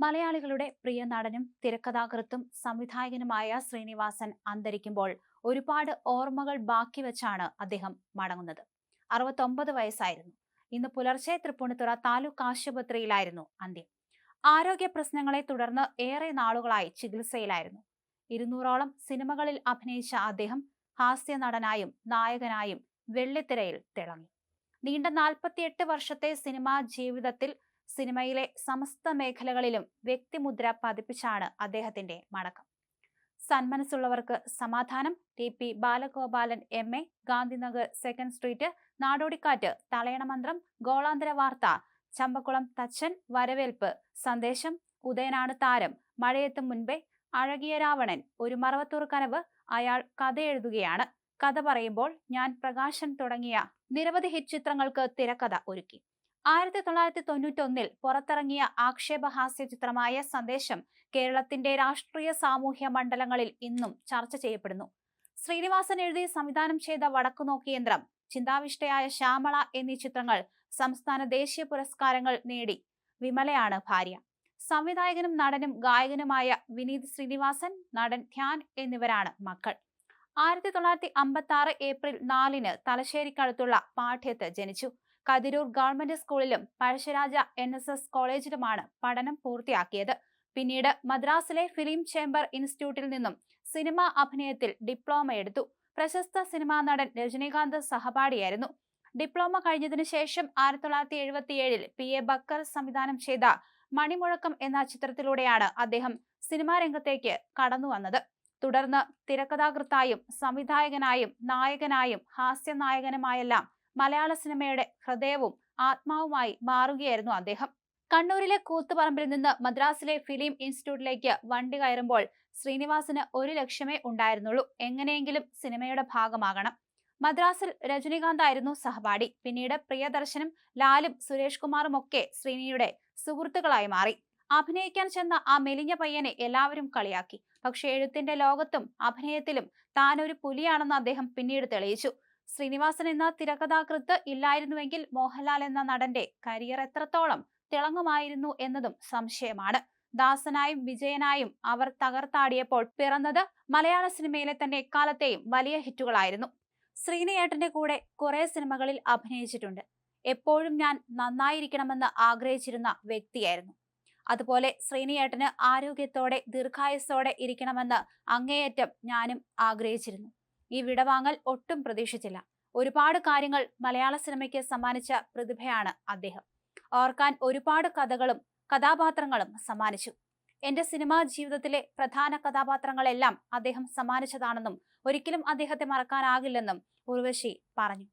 മലയാളികളുടെ പ്രിയ നടനും തിരക്കഥാകൃത്തും സംവിധായകനുമായ ശ്രീനിവാസൻ അന്തരിക്കുമ്പോൾ ഒരുപാട് ഓർമ്മകൾ ബാക്കി വെച്ചാണ് അദ്ദേഹം മടങ്ങുന്നത്. അറുപത്തൊമ്പത് വയസ്സായിരുന്നു. ഇന്ന് പുലർച്ചെ തൃപ്പൂണിത്തുറ താലൂക്ക് ആശുപത്രിയിലായിരുന്നു അന്ത്യം. ആരോഗ്യ പ്രശ്നങ്ങളെ തുടർന്ന് ഏറെ നാളുകളായി ചികിത്സയിലായിരുന്നു. ഇരുന്നൂറോളം സിനിമകളിൽ അഭിനയിച്ച അദ്ദേഹം ഹാസ്യ നടനായും നായകനായും വെള്ളിത്തിരയിൽ തിളങ്ങി. നീണ്ട നാൽപ്പത്തിയെട്ട് വർഷത്തെ സിനിമാ ജീവിതത്തിൽ സിനിമയിലെ സമസ്ത മേഖലകളിലും വ്യക്തിമുദ്ര പതിപ്പിച്ചാണ് അദ്ദേഹത്തിന്റെ മടക്കം. സന്മനസ്സുള്ളവർക്ക് സമാധാനം T. P. Balagopalan M. A. Gandhinagar second street Nadodikattu Thalayanamanthram Golanthara Vartha Champakulam Thachan വരവേൽപ്പ് സന്ദേശം ഉദയനാണ് താരം മഴയെത്തും മുൻപേ അഴകിയ രാവണൻ ഒരു മറവത്തൂർ കനവ് അയാൾ കഥ എഴുതുകയാണ്. കഥ പറയുമ്പോൾ ഞാൻ പ്രകാശൻ തുടങ്ങിയ നിരവധി ഹിറ്റ് ചിത്രങ്ങൾക്ക് തിരക്കഥ ഒരുക്കി. ആയിരത്തി തൊള്ളായിരത്തി തൊണ്ണൂറ്റി ഒന്നിൽ പുറത്തിറങ്ങിയ ആക്ഷേപഹാസ്യ ചിത്രമായ സന്ദേശം കേരളത്തിന്റെ രാഷ്ട്രീയ സാമൂഹ്യ മണ്ഡലങ്ങളിൽ ഇന്നും ചർച്ച ചെയ്യപ്പെടുന്നു. ശ്രീനിവാസൻ എഴുതി സംവിധാനം ചെയ്ത വടക്കുനോക്കി യന്ത്രം ചിന്താവിഷ്ടയായ ശ്യാമള എന്നീ ചിത്രങ്ങൾ സംസ്ഥാന ദേശീയ പുരസ്കാരങ്ങൾ നേടി. വിമലയാണ് ഭാര്യ. സംവിധായകനും നടനും ഗായകനുമായ വിനീത് ശ്രീനിവാസൻ നടൻ ധ്യാൻ എന്നിവരാണ് മക്കൾ. ആയിരത്തി തൊള്ളായിരത്തി അമ്പത്തി ആറ് ഏപ്രിൽ നാലിന് തലശ്ശേരിക്കടുത്തുള്ള പാഠ്യത്ത് ജനിച്ചു. കതിരൂർ ഗവൺമെന്റ് സ്കൂളിലും പഴശ്ശിരാജ എൻ എസ് എസ് കോളേജിലുമാണ് പഠനം പൂർത്തിയാക്കിയത്. പിന്നീട് മദ്രാസിലെ ഫിലിം ചേംബർ ഇൻസ്റ്റിറ്റ്യൂട്ടിൽ നിന്നും സിനിമ അഭിനയത്തിൽ ഡിപ്ലോമ എടുത്തു. പ്രശസ്ത സിനിമാ നടൻ രജനീകാന്ത് സഹപാഠിയായിരുന്നു. ഡിപ്ലോമ കഴിഞ്ഞതിനു ശേഷം ആയിരത്തി തൊള്ളായിരത്തി എഴുപത്തിയേഴിൽ പി. എ. ബക്കർ സംവിധാനം ചെയ്ത മണിമുഴക്കം എന്ന ചിത്രത്തിലൂടെയാണ് അദ്ദേഹം സിനിമാ രംഗത്തേക്ക് കടന്നു വന്നത്. തുടർന്ന് തിരക്കഥാകൃത്തായും സംവിധായകനായും നായകനായും ഹാസ്യനായകനുമായെല്ലാം മലയാള സിനിമയുടെ ഹൃദയവും ആത്മാവുമായി മാറുകയായിരുന്നു അദ്ദേഹം. കണ്ണൂരിലെ കൂത്തുപറമ്പിൽ നിന്ന് മദ്രാസിലെ ഫിലിം ഇൻസ്റ്റിറ്റ്യൂട്ടിലേക്ക് വണ്ടി കയറുമ്പോൾ ശ്രീനിവാസിന് ഒരു ലക്ഷ്യമേ ഉണ്ടായിരുന്നുള്ളൂ. എങ്ങനെയെങ്കിലും സിനിമയുടെ ഭാഗമാകണം. മദ്രാസിൽ രജനീകാന്ത് ആയിരുന്നു സഹപാഠി. പിന്നീട് പ്രിയദർശനും ലാലും സുരേഷ് കുമാറും ഒക്കെ ശ്രീനിയുടെ സുഹൃത്തുക്കളായി മാറി. അഭിനയിക്കാൻ ചെന്ന ആ മെലിഞ്ഞ പയ്യനെ എല്ലാവരും കളിയാക്കി. പക്ഷെ എഴുത്തിന്റെ ലോകത്തും അഭിനയത്തിലും താനൊരു പുലിയാണെന്ന് അദ്ദേഹം പിന്നീട് തെളിയിച്ചു. ശ്രീനിവാസൻ എന്ന തിരക്കഥാകൃത്ത് ഇല്ലായിരുന്നുവെങ്കിൽ മോഹൻലാൽ എന്ന നടന്റെ കരിയർ എത്രത്തോളം തിളങ്ങുമായിരുന്നു എന്നതും സംശയമാണ്. ദാസനായും വിജയനായും അവർ തകർത്താടിയപ്പോൾ പിറന്നത് മലയാള സിനിമയിലെ തന്നെ എക്കാലത്തെയും വലിയ ഹിറ്റുകളായിരുന്നു. ശ്രീനിയേട്ടന്റെ കൂടെ കുറെ സിനിമകളിൽ അഭിനയിച്ചിട്ടുണ്ട്. എപ്പോഴും ഞാൻ നന്നായിരിക്കണമെന്ന് ആഗ്രഹിച്ചിരുന്ന വ്യക്തിയായിരുന്നു. അതുപോലെ ശ്രീനിയേട്ടന് ആരോഗ്യത്തോടെ ദീർഘായുസ്സോടെ ഇരിക്കണമെന്ന് അങ്ങേയറ്റം ഞാനും ആഗ്രഹിച്ചിരുന്നു. ഈ വിടവാങ്ങൽ ഒട്ടും പ്രതീക്ഷിച്ചില്ല. ഒരുപാട് കാര്യങ്ങൾ മലയാള സിനിമയ്ക്ക് സമ്മാനിച്ച പ്രതിഭയാണ് അദ്ദേഹം. ഓർക്കാൻ ഒരുപാട് കഥകളും കഥാപാത്രങ്ങളും സമ്മാനിച്ചു. എന്റെ സിനിമാ ജീവിതത്തിലെ പ്രധാന കഥാപാത്രങ്ങളെല്ലാം അദ്ദേഹം സമ്മാനിച്ചതാണെന്നും ഒരിക്കലും അദ്ദേഹത്തെ മറക്കാനാകില്ലെന്നും ഉർവശി പറഞ്ഞു.